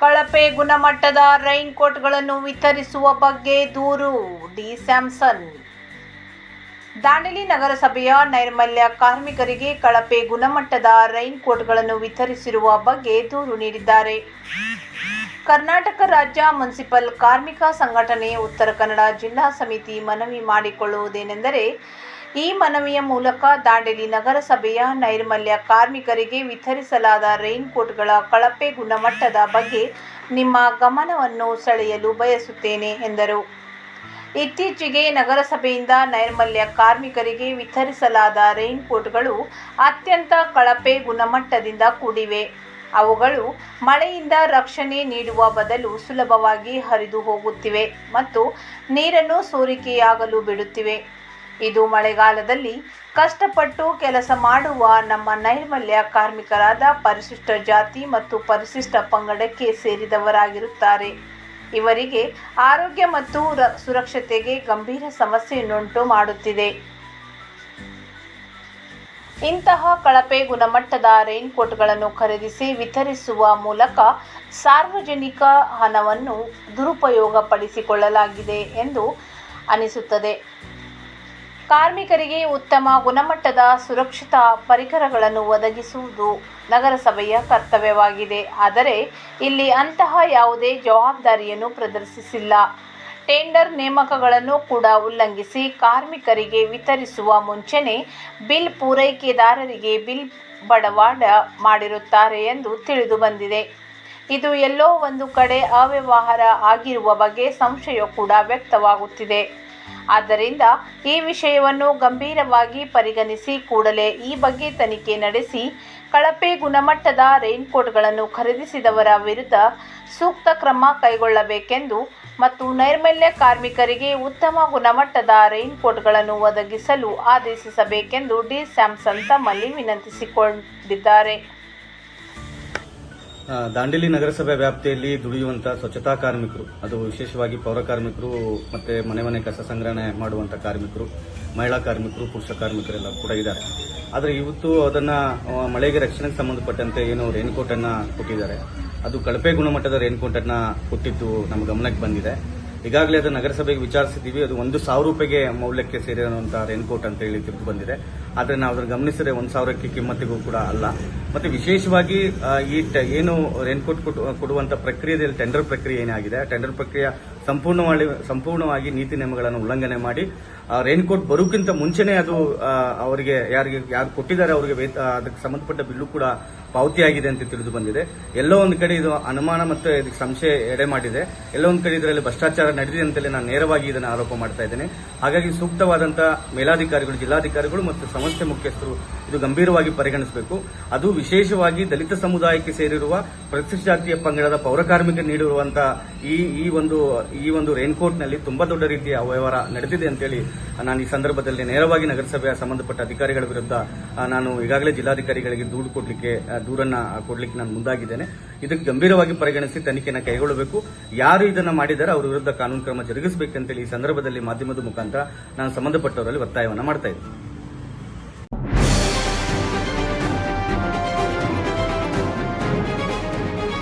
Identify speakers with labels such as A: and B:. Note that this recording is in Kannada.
A: ಕಳಪೆ ಗುಣಮಟ್ಟದ ರೈನ್ ಕೋಟ್ಗಳನ್ನು ವಿತರಿಸುವ ಬಗ್ಗೆ ದೂರು, ಡಿ. ಸ್ಯಾಮ್ಸನ್. ದಾಂಡೇಲಿ ನಗರಸಭೆಯ ನೈರ್ಮಲ್ಯ ಕಾರ್ಮಿಕರಿಗೆ ಕಳಪೆ ಗುಣಮಟ್ಟದ ರೈನ್ ಕೋಟ್ಗಳನ್ನು ವಿತರಿಸಿರುವ ಬಗ್ಗೆ ದೂರು ನೀಡಿದ್ದಾರೆ. ಕರ್ನಾಟಕ ರಾಜ್ಯ ಮುನ್ಸಿಪಲ್ ಕಾರ್ಮಿಕ ಸಂಘಟನೆ, ಉತ್ತರ ಕನ್ನಡ ಜಿಲ್ಲಾ ಸಮಿತಿ ಮನವಿ ಮಾಡಿಕೊಳ್ಳುವುದೇನೆಂದರೆ ಈ ಮನವಿಯ ಮೂಲಕ ದಾಂಡೇಲಿ ನಗರಸಭೆಯ ನೈರ್ಮಲ್ಯ ಕಾರ್ಮಿಕರಿಗೆ ವಿತರಿಸಲಾದ ರೈನ್ಕೋಟ್ಗಳ ಕಳಪೆ ಗುಣಮಟ್ಟದ ಬಗ್ಗೆ ನಿಮ್ಮ ಗಮನವನ್ನು ಸೆಳೆಯಲು ಬಯಸುತ್ತೇನೆ, ಎಂದರು. ಇತ್ತೀಚೆಗೆ ನಗರಸಭೆಯಿಂದ ನೈರ್ಮಲ್ಯ ಕಾರ್ಮಿಕರಿಗೆ ವಿತರಿಸಲಾದ ರೈನ್ಕೋಟ್ಗಳು ಅತ್ಯಂತ ಕಳಪೆ ಗುಣಮಟ್ಟದಿಂದ ಕೂಡಿವೆ. ಅವುಗಳು ಮಳೆಯಿಂದ ರಕ್ಷಣೆ ನೀಡುವ ಬದಲು ಸುಲಭವಾಗಿ ಹರಿದು ಹೋಗುತ್ತಿವೆ ಮತ್ತು ನೀರನ್ನು ಸೋರಿಕೆಯಾಗಲು ಬಿಡುತ್ತಿವೆ. ಇದು ಮಳೆಗಾಲದಲ್ಲಿ ಕಷ್ಟಪಟ್ಟು ಕೆಲಸ ಮಾಡುವ ನಮ್ಮ ನೈರ್ಮಲ್ಯ ಕಾರ್ಮಿಕರಾದ ಪರಿಶಿಷ್ಟ ಜಾತಿ ಮತ್ತು ಪರಿಶಿಷ್ಟ ಪಂಗಡಕ್ಕೆ ಸೇರಿದವರಾಗಿರುತ್ತಾರೆ. ಇವರಿಗೆ ಆರೋಗ್ಯ ಮತ್ತು ಸುರಕ್ಷತೆಗೆ ಗಂಭೀರ ಸಮಸ್ಯೆಯನ್ನುಂಟು ಮಾಡುತ್ತಿದೆ. ಇಂತಹ ಕಳಪೆ ಗುಣಮಟ್ಟದ ರೈನ್ಕೋಟ್ಗಳನ್ನು ಖರೀದಿಸಿ ವಿತರಿಸುವ ಮೂಲಕ ಸಾರ್ವಜನಿಕ ಹಣವನ್ನು ದುರುಪಯೋಗಪಡಿಸಿಕೊಳ್ಳಲಾಗಿದೆ ಎಂದು ಅನಿಸುತ್ತದೆ. ಕಾರ್ಮಿಕರಿಗೆ ಉತ್ತಮ ಗುಣಮಟ್ಟದ ಸುರಕ್ಷಿತ ಪರಿಕರಗಳನ್ನು ಒದಗಿಸುವುದು ನಗರಸಭೆಯ ಕರ್ತವ್ಯವಾಗಿದೆ. ಆದರೆ ಇಲ್ಲಿ ಅಂತಹ ಯಾವುದೇ ಜವಾಬ್ದಾರಿಯನ್ನು ಪ್ರದರ್ಶಿಸಿಲ್ಲ. ಟೆಂಡರ್ ನೇಮಕಗಳನ್ನು ಕೂಡ ಉಲ್ಲಂಘಿಸಿ ಕಾರ್ಮಿಕರಿಗೆ ವಿತರಿಸುವ ಮುಂಚೆನೇ ಬಿಲ್ ಪೂರೈಕೆದಾರರಿಗೆ ಬಿಲ್ ಬಡವಾಡ ಮಾಡಿರುತ್ತಾರೆ ಎಂದು ತಿಳಿದು ಬಂದಿದೆ. ಇದು ಎಲ್ಲೋ ಒಂದು ಕಡೆ ಅವ್ಯವಹಾರ ಆಗಿರುವ ಬಗ್ಗೆ ಸಂಶಯ ಕೂಡ ವ್ಯಕ್ತವಾಗುತ್ತಿದೆ. ಆದ್ದರಿಂದ ಈ ವಿಷಯವನ್ನು ಗಂಭೀರವಾಗಿ ಪರಿಗಣಿಸಿ ಕೂಡಲೇ ಈ ಬಗ್ಗೆ ತನಿಖೆ ನಡೆಸಿ ಕಳಪೆ ಗುಣಮಟ್ಟದ ರೈನ್ಕೋಟ್ಗಳನ್ನು ಖರೀದಿಸಿದವರ ವಿರುದ್ಧ ಸೂಕ್ತ ಕ್ರಮ ಕೈಗೊಳ್ಳಬೇಕೆಂದು ಮತ್ತು ನೈರ್ಮಲ್ಯ ಕಾರ್ಮಿಕರಿಗೆ ಉತ್ತಮ ಗುಣಮಟ್ಟದ ರೈನ್ಕೋಟ್ಗಳನ್ನು ಒದಗಿಸಲು ಆದೇಶಿಸಬೇಕೆಂದು ಡಿ ಸ್ಯಾಮ್ಸನ್ ತಮ್ಮಲ್ಲಿ ವಿನಂತಿಸಿಕೊಂಡಿದ್ದಾರೆ.
B: ದಾಂಡೇಲಿ ನಗರಸಭೆ ವ್ಯಾಪ್ತಿಯಲ್ಲಿ ದುಡಿಯುವಂತ ಸ್ವಚ್ಛತಾ ಕಾರ್ಮಿಕರು. ಅದು ವಿಶೇಷವಾಗಿ ಪೌರ ಕಾರ್ಮಿಕರು ಮತ್ತೆ ಮನೆ ಮನೆ ಕಸ ಸಂಗ್ರಹಣೆ ಮಾಡುವಂತ ಕಾರ್ಮಿಕರು, ಮಹಿಳಾ ಕಾರ್ಮಿಕರು, ಪುರುಷ ಕಾರ್ಮಿಕರೆಲ್ಲ ಕೂಡ ಇದ್ದಾರೆ. ಆದರೆ ಇವತ್ತು ಅದನ್ನ ಮಳೆಗೆ ರಕ್ಷಣೆಗೆ ಸಂಬಂಧಪಟ್ಟಂತೆ ಏನು ರೇನ್ಕೋಟ್ ಅನ್ನ ಕೊಟ್ಟಿದ್ದಾರೆ. ಅದು ಕಳಪೆ ಗುಣಮಟ್ಟದ ರೇನ್ಕೋಟ್ ಅನ್ನ ಕೊಟ್ಟಿದ್ದು ನಮ್ಮ ಗಮನಕ್ಕೆ ಬಂದಿದೆ. ಈಗಾಗಲೇ ಅದು ನಗರಸಭೆಗೆ ವಿಚಾರಿಸಿದ್ದೀವಿ. ಅದು ಒಂದು ಸಾವಿರ ರೂಪಾಯಿಗೆ ಮೌಲ್ಯಕ್ಕೆ ಸೇರಿರುವಂತಹ ರೇನ್ಕೋಟ್ ಅಂತ ಹೇಳಿ ತಿಳಿದು ಬಂದಿದೆ. ಆದರೆ ನಾವು ಅದನ್ನು ಗಮನಿಸಿದ್ರೆ ಒಂದು ಸಾವಿರಕ್ಕೆ ಕಿಮ್ಮತ್ತಿಗೂ ಕೂಡ ಅಲ್ಲ. ಮತ್ತೆ ವಿಶೇಷವಾಗಿ ಈ ಏನು ರೇನ್ಕೋಟ್ ಕೊಡುವಂತ ಪ್ರಕ್ರಿಯೆಯಲ್ಲಿ ಟೆಂಡರ್ ಪ್ರಕ್ರಿಯೆ ಏನಾಗಿದೆ? ಟೆಂಡರ್ ಪ್ರಕ್ರಿಯೆ ಸಂಪೂರ್ಣವಾಗಿ ಸಂಪೂರ್ಣವಾಗಿ ನೀತಿ ನಿಯಮಗಳನ್ನು ಉಲ್ಲಂಘನೆ ಮಾಡಿ ರೇನ್ಕೋಟ್ ಬರೋಕ್ಕಿಂತ ಮುಂಚೆನೇ ಅದು ಅವರಿಗೆ ಯಾರಿಗೆ, ಯಾರು ಕೊಟ್ಟಿದ್ದಾರೆ ಅವರಿಗೆ ಅದಕ್ಕೆ ಸಂಬಂಧಪಟ್ಟ ಬಿಲ್ಲು ಕೂಡ ಪಾವತಿಯಾಗಿದೆ ಅಂತ ತಿಳಿದು ಬಂದಿದೆ. ಎಲ್ಲೋ ಒಂದು ಕಡೆ ಇದು ಅನುಮಾನ ಮತ್ತು ಇದಕ್ಕೆ ಸಂಶಯ ಎಡೆ ಮಾಡಿದೆ. ಎಲ್ಲೋ ಒಂದು ಕಡೆ ಇದರಲ್ಲಿ ಭ್ರಷ್ಟಾಚಾರ ನಡೆದಿದೆ ಅಂತಲೇ ನಾನು ನೇರವಾಗಿ ಇದನ್ನು ಆರೋಪ ಮಾಡ್ತಾ ಇದ್ದೇನೆ. ಹಾಗಾಗಿ ಸೂಕ್ತವಾದಂಥ ಮೇಲಾಧಿಕಾರಿಗಳು, ಜಿಲ್ಲಾಧಿಕಾರಿಗಳು ಮತ್ತು ಸಂಸ್ಥೆ ಮುಖ್ಯಸ್ಥರು ಇದು ಗಂಭೀರವಾಗಿ ಪರಿಗಣಿಸಬೇಕು. ಅದು ವಿಶೇಷವಾಗಿ ದಲಿತ ಸಮುದಾಯಕ್ಕೆ ಸೇರಿರುವ ಪ್ರತಿಷ್ಠ ಜಾತಿಯ ಪಂಗಡದ ಪೌರಕಾರ್ಮಿಕ ನೀಡಿರುವಂತಹ ಈ ಈ ಒಂದು ಈ ಒಂದು ರೇನ್ಕೋಟ್ನಲ್ಲಿ ತುಂಬಾ ದೊಡ್ಡ ರೀತಿಯ ಅವ್ಯವಹಾರ ನಡೆದಿದೆ ಅಂತೇಳಿ ನಾನು ಈ ಸಂದರ್ಭದಲ್ಲಿ ನೇರವಾಗಿ ನಗರಸಭೆಯ ಸಂಬಂಧಪಟ್ಟ ಅಧಿಕಾರಿಗಳ ವಿರುದ್ಧ ನಾನು ಈಗಾಗಲೇ ಜಿಲ್ಲಾಧಿಕಾರಿಗಳಿಗೆ ದೂರು ಕೊಡ್ಲಿಕ್ಕೆ ದೂರನ್ನ ಕೊಡ್ಲಿಕ್ಕೆ ನಾನು ಮುಂದಾಗಿದ್ದೇನೆ. ಇದಕ್ಕೆ ಗಂಭೀರವಾಗಿ ಪರಿಗಣಿಸಿ ತನಿಖೆಯನ್ನು ಕೈಗೊಳ್ಳಬೇಕು. ಯಾರು ಇದನ್ನ ಮಾಡಿದ್ದಾರೆ ಅವರ ವಿರುದ್ಧ ಕಾನೂನು ಕ್ರಮ ಜರುಗಿಸಬೇಕಂತೇಳಿ ಈ ಸಂದರ್ಭದಲ್ಲಿ ಮಾಧ್ಯಮದ ಮುಖಾಂತರ ನಾನು ಸಂಬಂಧಪಟ್ಟವರಲ್ಲಿ ಒತ್ತಾಯವನ್ನ ಮಾಡ್ತಾ ಇದ್ದೀನಿ.